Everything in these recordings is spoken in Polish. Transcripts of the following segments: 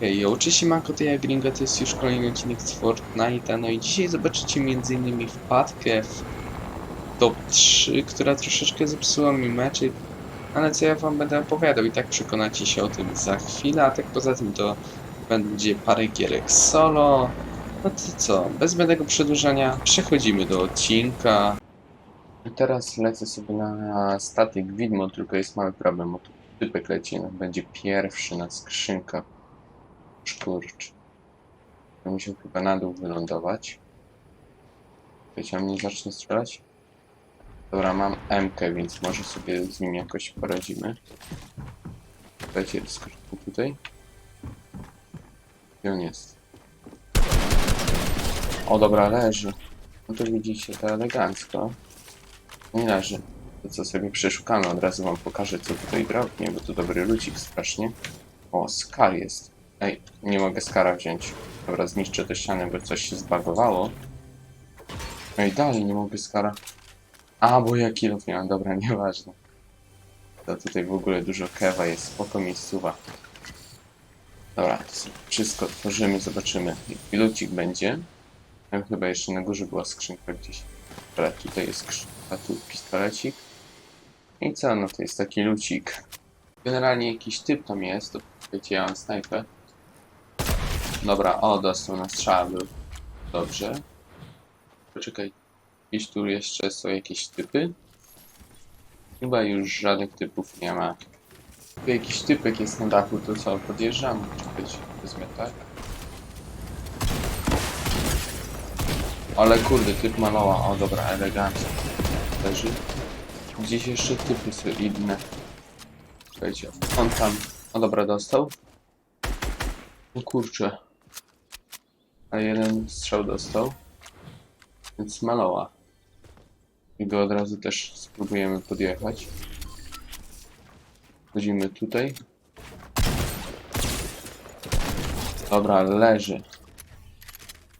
Hej, yo, cześć siemanko, to ja Gringo, to jest już kolejny odcinek z Fortnite'a, no i dzisiaj zobaczycie m.in. wpadkę w top 3, która troszeczkę zepsuła mi meczyk, ale co ja wam będę opowiadał i tak przekonacie się o tym za chwilę, a tak poza tym to będzie parę gierek solo, no to co, bez zbędnego przedłużania przechodzimy do odcinka. I teraz lecę sobie na statek widmo, tylko jest mały problem, bo tu typek leci, no, będzie pierwszy na skrzynkach. Szkurcz. Musiał chyba na dół wylądować. Wiecie, mnie zacznie strzelać? Dobra, mam MK, więc może sobie z nim jakoś poradzimy. Dajcie skoczmy tutaj. Gdzie on jest? O, dobra, leży. No to widzicie, to elegancko. Nie leży. To co sobie przeszukamy, od razu wam pokażę, co tutaj drobnie, bo to dobry lucik strasznie. O, Skar jest. Ej, nie mogę Skara wziąć. Dobra, zniszczę te ściany, bo coś się zbagowało. No i dalej nie mogę Skara. A, bo ja kilów mam, dobra, nieważne. To tutaj w ogóle dużo kewa jest, spoko miejscowa. Dobra, wszystko otworzymy, zobaczymy. Pilucik będzie. Tam chyba jeszcze na górze była skrzynka gdzieś. Dobra, tutaj jest skrzynka, tu pistolecik. I co, no to jest taki lucik. Generalnie jakiś typ tam jest, to wiecie, ja mam snajpę. Dobra, o, dostał na strzał był. Dobrze. Poczekaj, gdzieś tu jeszcze są jakieś typy? Chyba już żadnych typów nie ma. Tu jakiś typek jest na dachu, to co, podjeżdżam? Czekać, wezmę tak. Ale kurde, typ maloła, o dobra, elegancko. Leży. Gdzieś jeszcze typy są inne. Słuchajcie, on tam. O dobra, dostał. O kurczę. A jeden strzał dostał. Więc maloła. I go od razu też spróbujemy podjechać. Chodzimy tutaj. Dobra, leży.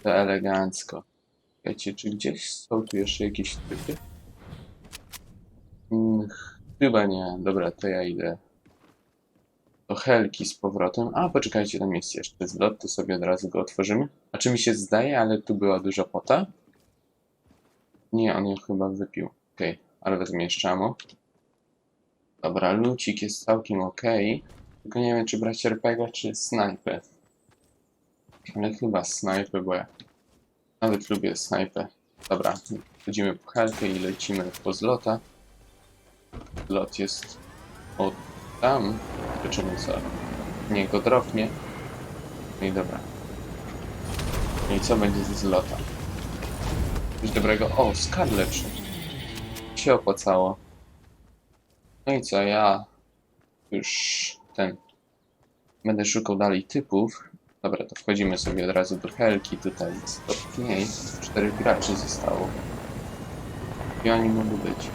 To elegancko. Wiecie, czy gdzieś są tu jeszcze jakieś typy? Mm, chyba nie. Dobra, to ja idę do Helki z powrotem. A, poczekajcie, tam jest jeszcze zlot, to sobie od razu go otworzymy. A czy mi się zdaje, ale tu była duża pota? Nie, on ją chyba wypił. Okej, ale wezmę jeszcze ammo. Dobra, lucik jest całkiem ok. Tylko nie wiem, czy brać RPG, czy snajpę. Ale chyba snajpę, bo ja nawet lubię snajpę. Dobra, chodzimy po Helkę i lecimy po zlota. Lot jest o tam. Zobaczymy co niego drobnie. No i dobra. No i co będzie ze zlota? Coś dobrego. O, skar lepszy. Się opłacało. No i co, ja już ten będę szukał dalej typów. Dobra, to wchodzimy sobie od razu do Helki. Tutaj jest top mniej. Czterech graczy zostało. I oni mogą być.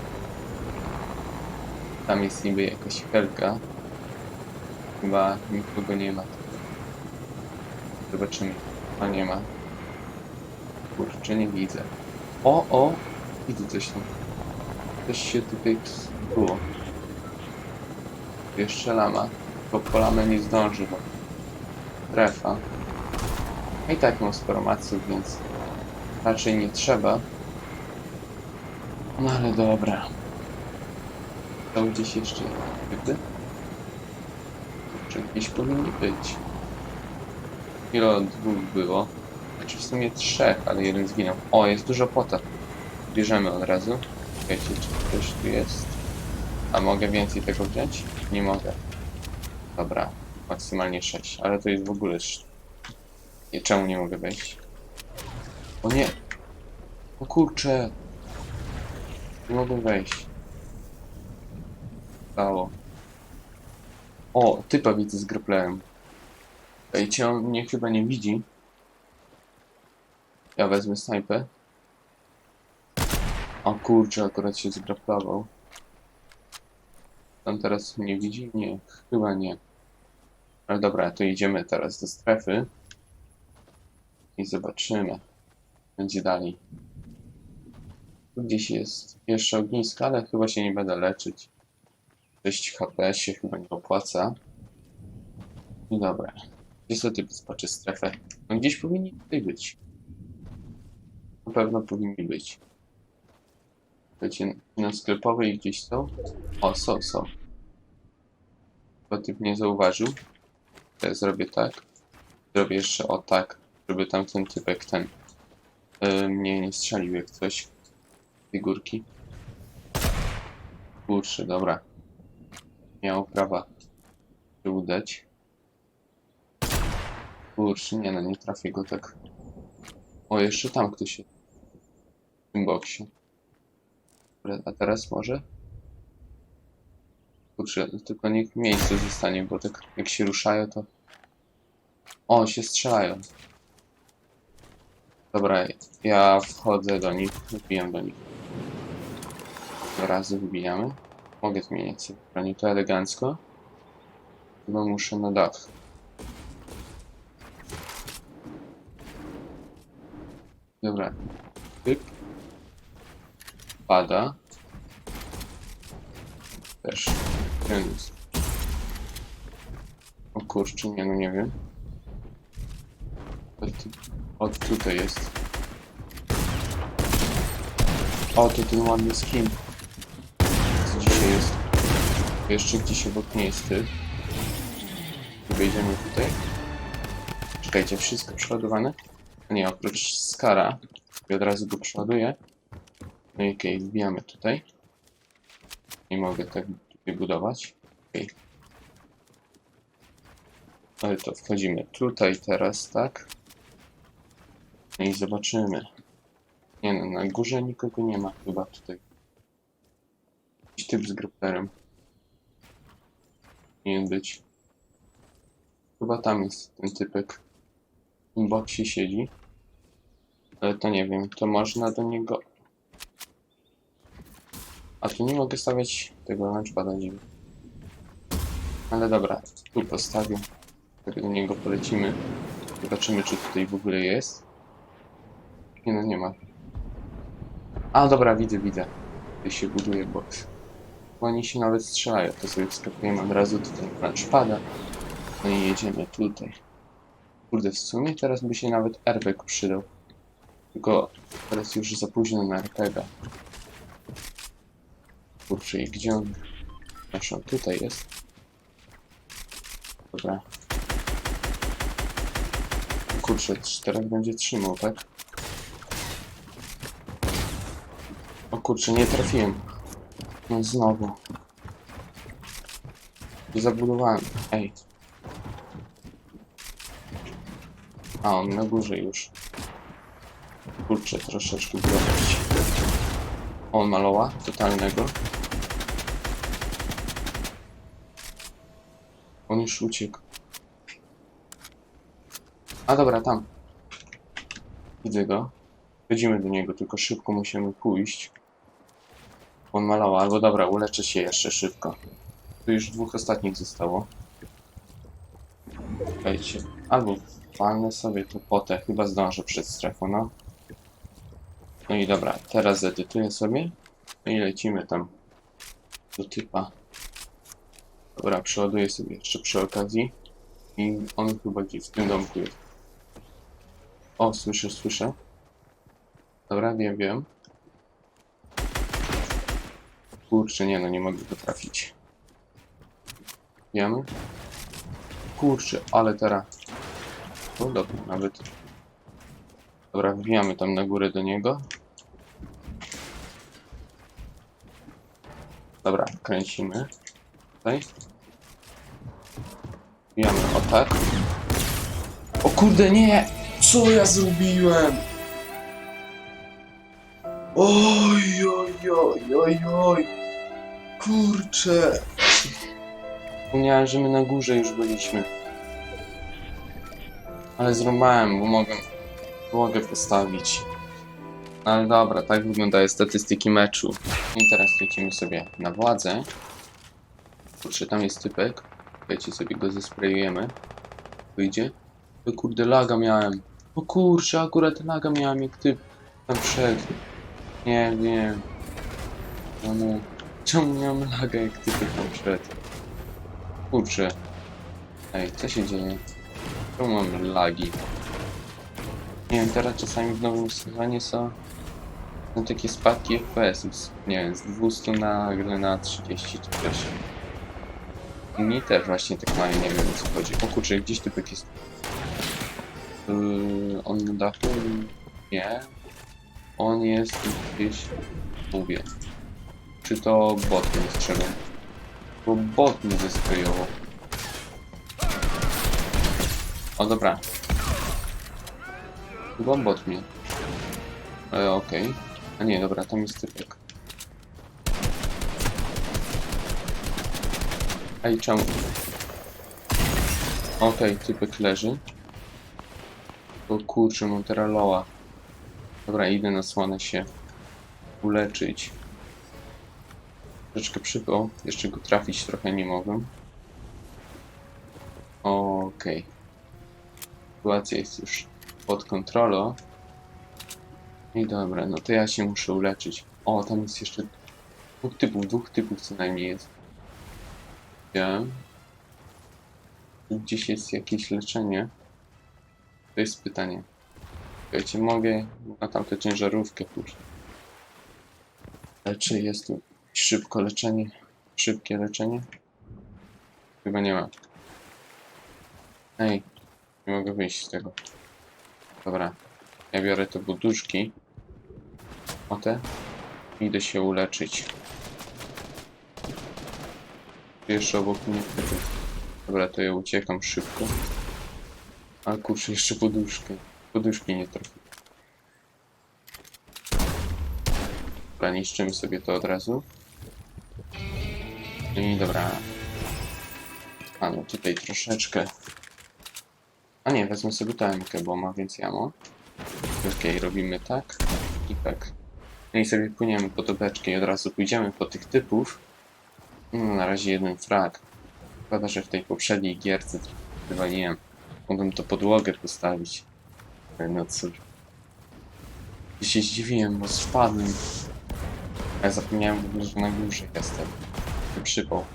Tam jest niby jakaś Helka. Chyba nikogo nie ma. Zobaczymy. A nie ma. Kurczę, nie widzę. O, o! Widzę coś tam. Coś się tutaj było. Jeszcze lama. Bo po lamę nie zdąży, bo strefa. I tak mam sporo maców, więc raczej nie trzeba. No ale dobra. To gdzieś jeszcze typy? Czy gdzieś powinni być? Ile dwóch było? Znaczy w sumie trzech, ale jeden zginął. O, jest dużo pota. Bierzemy od razu. Wiecie, czy ktoś tu jest? A mogę więcej tego wziąć? Nie mogę. Dobra, maksymalnie 6, ale to jest w ogóle... Nie, czemu nie mogę wejść? O nie! O kurczę! Nie mogę wejść. Stało. O, typa widzę z graplem. Ejcie, on mnie chyba nie widzi. Ja wezmę snajpę. O kurczę, akurat się zgraplował. On teraz mnie widzi? Nie, chyba nie. Ale dobra, to idziemy teraz do strefy. I zobaczymy. Będzie dalej. Tu gdzieś jest jeszcze ognisko, ale chyba się nie będę leczyć. 6 HP się chyba nie opłaca. I dobra. Gdzie są te bezpaczy strefy? No gdzieś powinni tutaj być. Na pewno powinni być. Wiecie, na sklepowej gdzieś są? O, są, są. Chyba typ nie zauważył. Ja zrobię tak. Zrobię jeszcze o tak, żeby tamten typek ten yy, mnie nie strzelił jak coś. Figurki. Kurczę, dobra. Miało prawa się udać. Kurczę, nie no, nie trafię go tak. O, jeszcze tam ktoś jest. W tym boksie. Dobra, a teraz może? Kurczę, tylko niech w miejscu zostanie, bo tak jak się ruszają, to... O, się strzelają. Dobra, ja wchodzę do nich, wbijam do nich. Dwa razy wbijamy. Mogę zmieniać sobie broni, to elegancko. Chyba muszę na dach. Dobra. Typ. Pada. Też. Więc. O kurczę, nie no nie wiem. O, tu, o tutaj jest. O, to ten ładny skin. Co dzisiaj jest? Jeszcze gdzieś obok mnie jest. Wejdziemy tutaj. Czekajcie, wszystko przeładowane? Nie, oprócz Skara. I od razu go przeładuję. Okej, wbijamy tutaj. Nie mogę tak tutaj budować. Okej. Ale to wchodzimy tutaj teraz, tak? No i zobaczymy. Nie no, na górze nikogo nie ma chyba tutaj. Jakiś typ z grapplerem. Powinien być. Chyba tam jest ten typek. W boksie siedzi. Ale to nie wiem, to można do niego... A tu nie mogę stawiać tego launchpada, nie wiem. Ale dobra, tu postawię. Tak do niego polecimy. Zobaczymy, czy tutaj w ogóle jest. Nie no, nie ma. A, dobra, widzę, widzę. Tutaj się buduje box. Bo oni się nawet strzelają, to sobie wskakujemy od razu tutaj na launchpada. No i jedziemy tutaj. Kurde, w sumie teraz by się nawet airbag przydał. Tylko teraz już za późno na RPGa. Kurczę, i gdzie on? Proszę, tutaj jest. Dobra. Kurczę, teraz będzie trzymał, tak? O kurczę, nie trafiłem. No znowu. Zabudowałem. Ej. A, on na górze już. Kurczę, troszeczkę. On maloła totalnego. On już uciekł. A dobra, tam. Widzę go. Chodzimy do niego, tylko szybko musimy pójść. On malował, albo dobra, uleczę się jeszcze szybko. Tu już dwóch ostatnich zostało. Czekajcie. Albo palnę sobie tu potę, chyba zdążę przed strefą, no. No i dobra, teraz zedytuję sobie. No i lecimy tam do typa. Dobra, przeładuję sobie jeszcze przy okazji. I on chyba gdzieś w tym domku jest. O, słyszę, słyszę. Dobra, wiem, wiem. Kurczę, nie no, nie mogę go trafić. Wiemy? Kurczę, ale teraz... O, dobra, nawet... Dobra, wbijamy tam na górę do niego. Dobra, kręcimy. Tutaj. Wbijamy o tak. O kurde, nie! Co ja zrobiłem? Oj, oj, oj, oj, oj. Kurczę. Wspomniałem, że my na górze już byliśmy. Ale zrąbałem, bo mogę, mogę postawić. Ale dobra, tak wyglądają statystyki meczu. I teraz lecimy sobie na władzę. Kurczę, tam jest typek. Wiecie, sobie go zesprayujemy. Wyjdzie. O kurde, laga miałem. O kurczę, akurat laga miałem jak ty tam wszedł. Nie wiem. Czemu, czemu miałem laga jak ty tam wszedł? Kurczę. Ej, co się dzieje? Czemu mam lagi? Nie wiem, teraz czasami w nowym sezonie są no, takie spadki FPS-ów. Nie wiem, z 200 nagle na 30 czy coś. Mi też właśnie tak mają, nie wiem o co chodzi. O kurczę, gdzieś typek jest. Yy, on na dachu? Nie. On jest gdzieś... Mówię. Czy to bot mnie strzelił? Bo bot mnie zestrojował. O dobra. Chyba bot mnie. E, okej. A nie, dobra, tam jest typek. Ej, czemu? Okej, typek leży. O kurczę, mam teraz loa. Dobra, idę na słonę się uleczyć. Troszeczkę przypał. Jeszcze go trafić trochę nie mogłem. Okej. Sytuacja jest już pod kontrolą. I dobra, no to ja się muszę uleczyć. O, tam jest jeszcze dwóch typów, dwóch typów co najmniej jest. Tu Gdzieś jest jakieś leczenie. To jest pytanie. Słuchajcie, mogę na tamtą ciężarówkę pójść. Ale czy jest tu szybko leczenie? Szybkie leczenie? Chyba nie ma. Ej, nie mogę wyjść z tego. Dobra, ja biorę te buduszki. O te. Idę się uleczyć. Jeszcze obok mnie typy. Dobra, to ja uciekam szybko. A kurczę, jeszcze poduszkę. Poduszki nie trafię. Dobra, niszczymy sobie to od razu. I dobra. A no tutaj troszeczkę. A nie, wezmę sobie TMK, bo ma więcej ammo. Okej, robimy tak i tak. No i sobie płyniemy po to beczkę i od razu pójdziemy po tych typów. No, na razie jeden frag. Szkoda, że w tej poprzedniej gierce wywaliłem. Mogłem to podłogę postawić. No cóż. I się zdziwiłem, bo spadłem. Ja zapomniałem w ogóle, że na górze jestem. Przypał.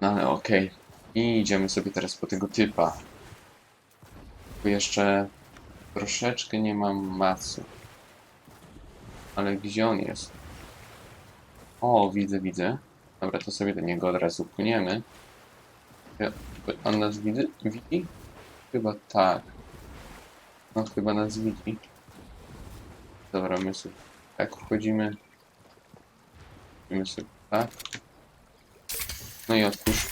No ale okej. I idziemy sobie teraz po tego typa. Tu jeszcze troszeczkę nie mam macu. Ale gdzie on jest? O, widzę, widzę. Dobra, to sobie do niego od razu płyniemy. On nas widzi? widzi? Chyba tak. No, chyba nas widzi. Dobra, my sobie tak wchodzimy. My sobie tak. No i otwórz.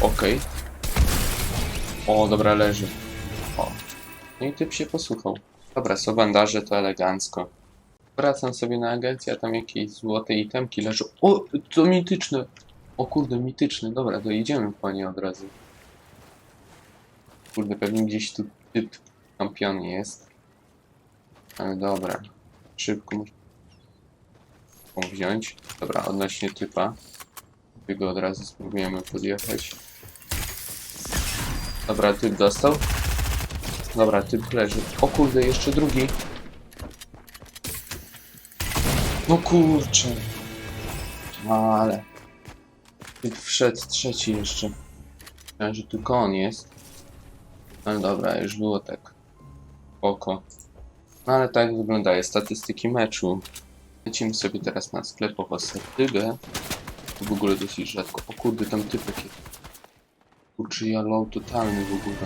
Okej. O, dobra, leży. O. No i typ się posłuchał. Dobra, są bandaże, to elegancko. Wracam sobie na agencję, a tam jakieś złote itemki leżą. O, to mityczne! O kurde, mityczne. Dobra, to idziemy po nie od razu. Kurde, pewnie gdzieś tu typ kampiony jest. Ale dobra. Szybko muszę wziąć. Dobra, odnośnie typa. My go od razu spróbujemy podjechać. Dobra, typ dostał. Dobra, typ leży. O kurde, jeszcze drugi. No kurczę. Ale. Typ wszedł trzeci jeszcze. Myślałem, że tylko on jest. Ale dobra, już było tak. Oko. No ale tak wyglądają statystyki meczu. Lecimy sobie teraz na sklep po asertywę. W ogóle dosyć rzadko. O kurde, tam typek jest. Kurczę, ja low totalny w ogóle.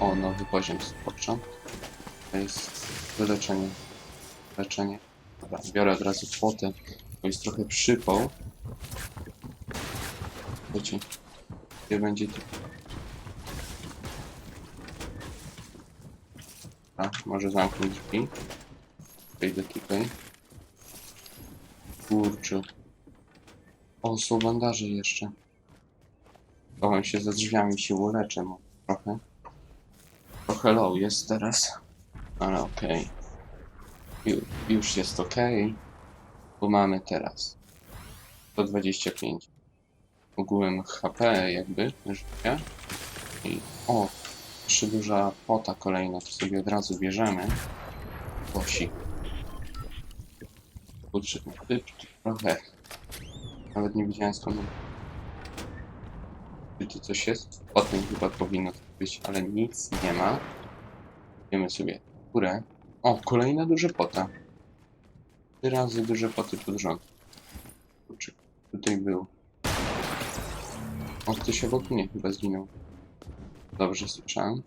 O, nowy poziom spoczą. To jest wyleczenie. Leczenie. Dobra, biorę od razu fotę. To jest trochę przypał. Wiecie, gdzie będzie to? A, może zamknąć drzwi. Wejdę tutaj. Kurczę. O, są bandaże jeszcze. Chowam się za drzwiami, się uleczę mu trochę. Trochę low jest teraz. Ale okej. Ju, już jest okej. Bo mamy teraz 125 ogółem HP jakby życia. I o, Jeszcze duża pota kolejna, to sobie od razu bierzemy. Kosi. Kurczę, typ trochę. Nawet nie widziałem skąd. Czy tu coś jest? O tym chyba powinno to być, ale nic nie ma. Wiemy sobie górę. O, kolejna duża pota. Trzy razy duże poty pod rząd. Kurczę, tutaj był. O, ktoś obok mnie chyba zginął. Dobrze słyszałem.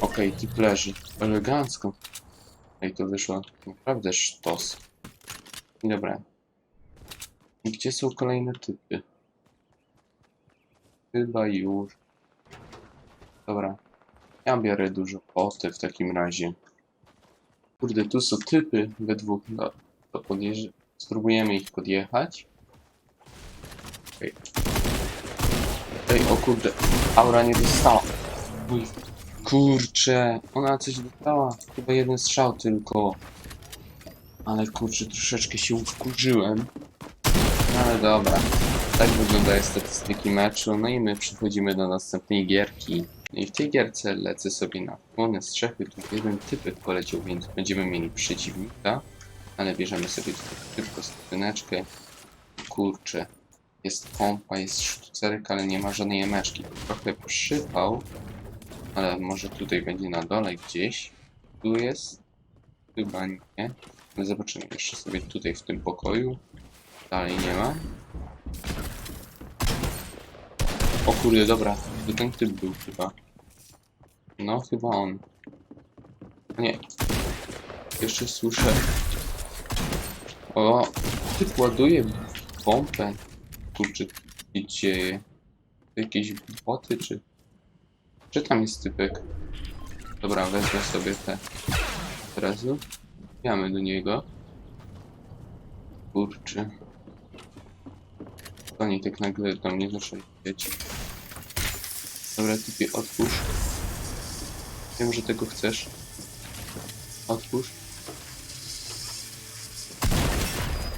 Okej, typ leży. Elegancko. Ej, to wyszło naprawdę sztos. Dobra. I gdzie są kolejne typy? Chyba już. Dobra. Ja biorę dużo poty w takim razie. Kurde, tu są typy we dwóch. No, to podjeżdż... Spróbujemy ich podjechać. Ej. Ej, o kurde. Aura nie dostała. Uj. Kurczę, ona coś dostała. Chyba jeden strzał tylko. Ale kurczę, troszeczkę się wkurzyłem. No Ale dobra. Tak wyglądają statystyki meczu. No i my przechodzimy do następnej gierki. No i w tej gierce lecę sobie na płonę strzechy. Tu jeden typek poleciał, więc będziemy mieli przeciwnika. Ale bierzemy sobie tutaj szybko skrzyneczkę. Kurczę. Jest pompa, jest sztucerka, ale nie ma żadnej emeczki. Trochę przypał. Ale może tutaj będzie na dole gdzieś. Tu jest? Chyba nie. Ale zobaczymy jeszcze sobie tutaj w tym pokoju. Dalej nie ma. O kurde, dobra. To ten typ był chyba. No, chyba on. Nie. Jeszcze słyszę. O, typ ładuje pompę. Kurczę, się dzieje? Jakieś boty, czy... Czy tam jest typek? Dobra, wezmę sobie te od razu. Jamy do niego. Kurczę. Oni tak nagle do mnie zaczęli lecieć. Dobra, typie, otwórz. Wiem, że tego chcesz. Otwórz.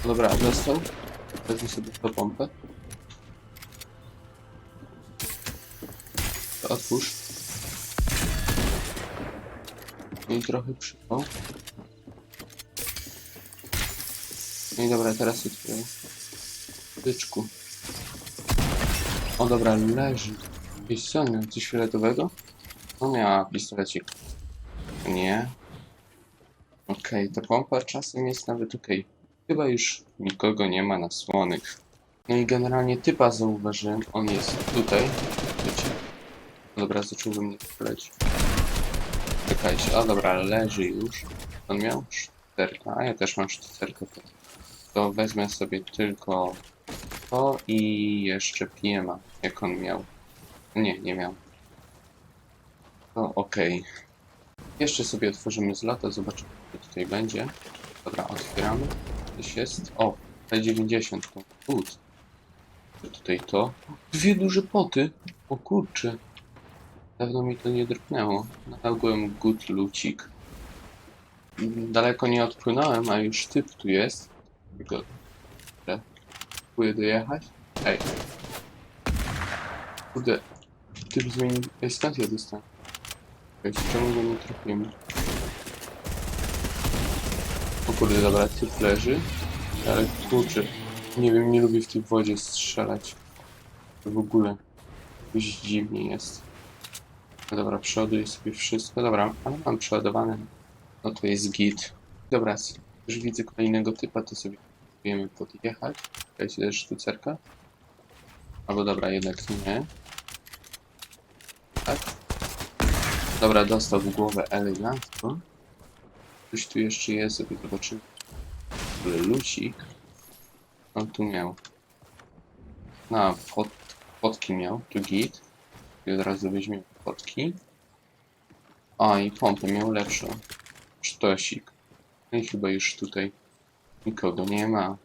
Dobra, dostał. Wezmę sobie tą pompę. Otwórz. No i trochę przypał. No i dobra, teraz otwieram. Tyczku. O dobra, leży. Jakieś co, miał coś fioletowego? No miała pistolecik. Nie. Okej, ta pompa czasem jest nawet okej. Chyba już nikogo nie ma na słonych. No i generalnie typa zauważyłem. On jest tutaj. Wiecie. Dobra, zacząłbym nie lecieć. Czekajcie, o dobra, leży już. On miał sztucerkę, a ja też mam sztucerkę. To, to wezmę sobie tylko to i jeszcze PMA, jak on miał. Nie, nie miał. To okej. Jeszcze sobie otworzymy zlotę, zobaczymy co tutaj będzie. Dobra, otwieramy. Coś jest. O, P90 to good. Tutaj to. Dwie duże poty. O kurcze. Dawno mi to nie drgnęło. Znalazłem good lucik. Daleko nie odpłynąłem, a już typ tu jest. Tylko... Dobra. Próbuję dojechać. Ej. Kurde. Typ zmienił... Ej, ja dostałem? Ej, czemu go nie trafimy? O kurde, dobra, typ leży. Ale kurczę, nie wiem, nie lubię w tej wodzie strzelać. W ogóle. Jakoś dziwnie jest. No dobra, przeładuję sobie wszystko. Dobra, ale mam przeładowane. No to jest git. Dobra, już widzę kolejnego typa, to sobie spróbujemy podjechać. Czekajcie, też sztucerka. Albo dobra, jednak nie. Tak. Dobra, dostał w głowę elegancko. Coś tu jeszcze jest, sobie zobaczymy. Lucik. On tu miał. No, pod, podki miał, tu git. I od razu weźmiemy podki. A, i pompę miał lepszą. Sztosik. No i chyba już tutaj nikogo nie ma.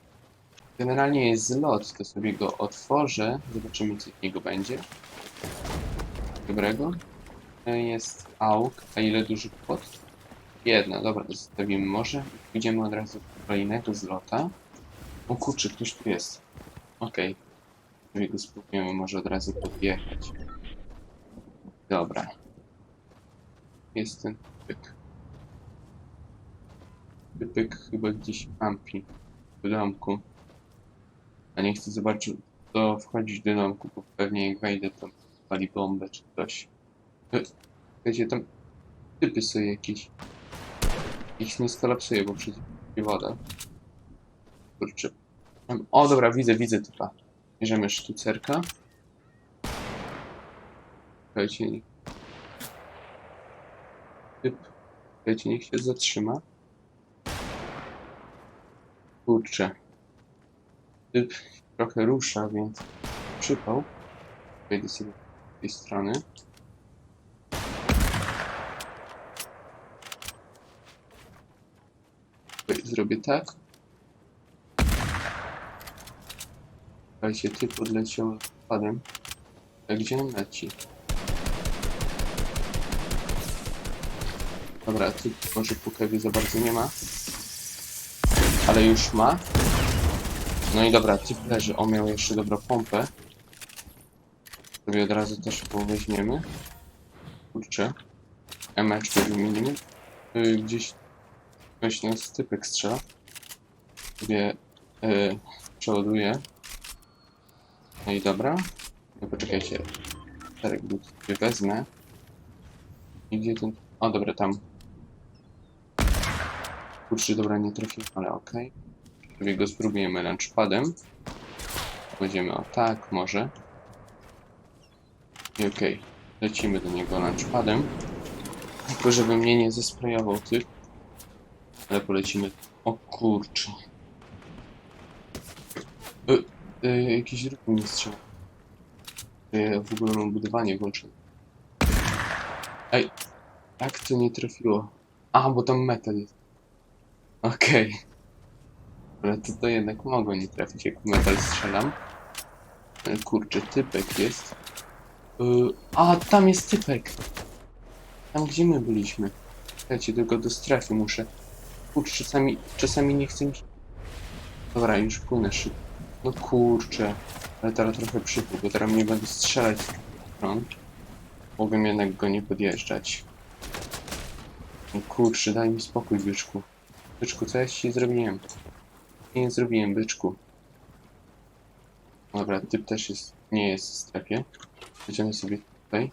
Generalnie jest zlot, to sobie go otworzę. Zobaczymy, co z niego będzie. Dobrego. To jest auk. A ile dużych pod? Jedna, dobra, zostawimy może. Idziemy od razu do kolejnego zlota. O kurczę, ktoś tu jest. Okej. Okay. go spróbujemy może od razu podjechać. Dobra. Jest ten typek. Typek chyba gdzieś ampi w domku. A nie chcę zobaczyć, to wchodzić do domku, bo pewnie jak wejdę, to pali bombę czy coś. Wiecie, tam typy są jakieś. Ich nie skolapsuje, bo przecież woda. Kurczę. O, dobra, widzę, widzę typa. Bierzemy sztucerka. Słuchajcie. Typ. Słuchajcie, niech się zatrzyma. Kurczę. Typ trochę rusza, więc przypał. Wejdę sobie z tej strony. Zrobię tak. Słuchajcie, typ odleciał padem. A gdzie on leci? Dobra, typ może póki za bardzo nie ma. Ale już ma. No i dobra, typ leży. On miał jeszcze dobrą pompę. Sobie od razu też weźmiemy. Kurczę. Emeczkę wymienimy. Yy, gdzieś ktoś nas typek strzela. Sobie yy, przeładuję. No i dobra. No poczekajcie. Sobie wezmę. I gdzie ten... O, dobra, tam. Kurczę, dobra, nie trafiłem, ale okej. Sobie go spróbujemy launchpadem. Będziemy o tak, może. I okej. Lecimy do niego launchpadem. Tylko żeby mnie nie zesprayował ty. Ale polecimy. O kurczę. Y, y, jakiś ruch mi. Y, w ogóle mam budowanie włączone. Ej, jak to nie trafiło? A, bo tam metal jest. Okej. Ale to, to jednak mogło nie trafić, jak metal strzelam. E, Kurczę, typek jest. Y, a, tam jest typek. Tam, gdzie my byliśmy. Słuchajcie, tylko do strefy muszę. Kurczę, czasami, czasami nie chcę Dobra, już płynę szybko. No kurczę. Ale teraz trochę przypół, bo teraz nie będę strzelać z stron. Mogłem jednak go nie podjeżdżać. No kurczę, daj mi spokój, byczku. Byczku, co ja ci zrobiłem? Nie zrobiłem, byczku. Dobra, typ też jest, nie jest w strefie. Będziemy sobie tutaj.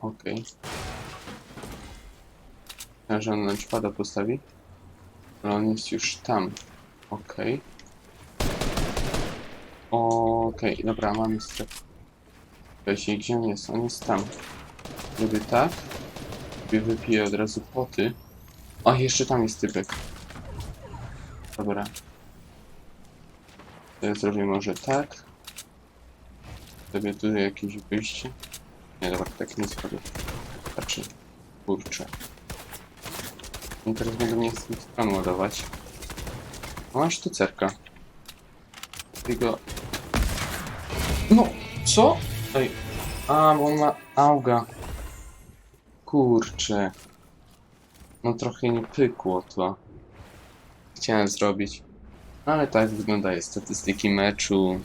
Okej. Okay. że on launchpada postawi. Ale on jest już tam. Okej. Okej, dobra, mamy strefę. Gdzie on jest? On jest tam. Robię tak. Sobie wypiję od razu poty. O, jeszcze tam jest typek. Dobra. To zrobię może tak. Zrobię tutaj jakieś wyjście. Nie, dobra, tak nie zrobię. Znaczy, kurczę. I teraz będę mnie z stron ładować. Masz tu cerka. Tego... No, co? Ej. A, bo on ma auga. Kurczę. No trochę nie pykło to. Chciałem zrobić. Ale tak wyglądają statystyki meczu.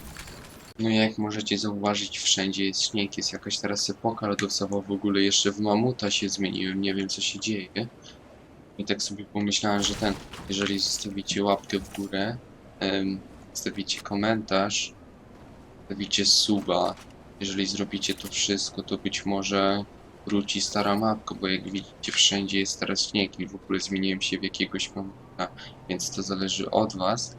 No i jak możecie zauważyć, wszędzie jest śnieg, jest jakaś teraz epoka lodowa, w ogóle jeszcze w mamuta się zmieniłem, nie wiem co się dzieje. I tak sobie pomyślałem, że ten, jeżeli zostawicie łapkę w górę, zostawicie komentarz, zostawicie suba, jeżeli zrobicie to wszystko, to być może wróci stara mapka, bo jak widzicie wszędzie jest teraz śnieg i w ogóle zmieniłem się w jakiegoś mamuta, więc to zależy od was.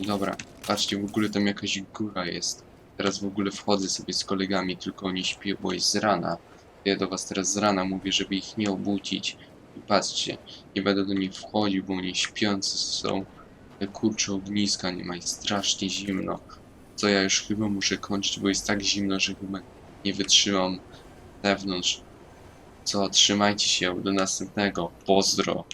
I Dobra, patrzcie, w ogóle tam jakaś góra jest. Teraz w ogóle wchodzę sobie z kolegami, tylko oni śpią, bo jest z rana. Ja do was teraz z rana mówię, żeby ich nie obudzić. I patrzcie, nie będę do nich wchodził, bo oni śpiący są. Te kurcze ogniska nie ma, jest strasznie zimno. Co ja już chyba muszę kończyć, bo jest tak zimno, że chyba nie wytrzymam zewnątrz. Co, trzymajcie się, do następnego. Pozdro.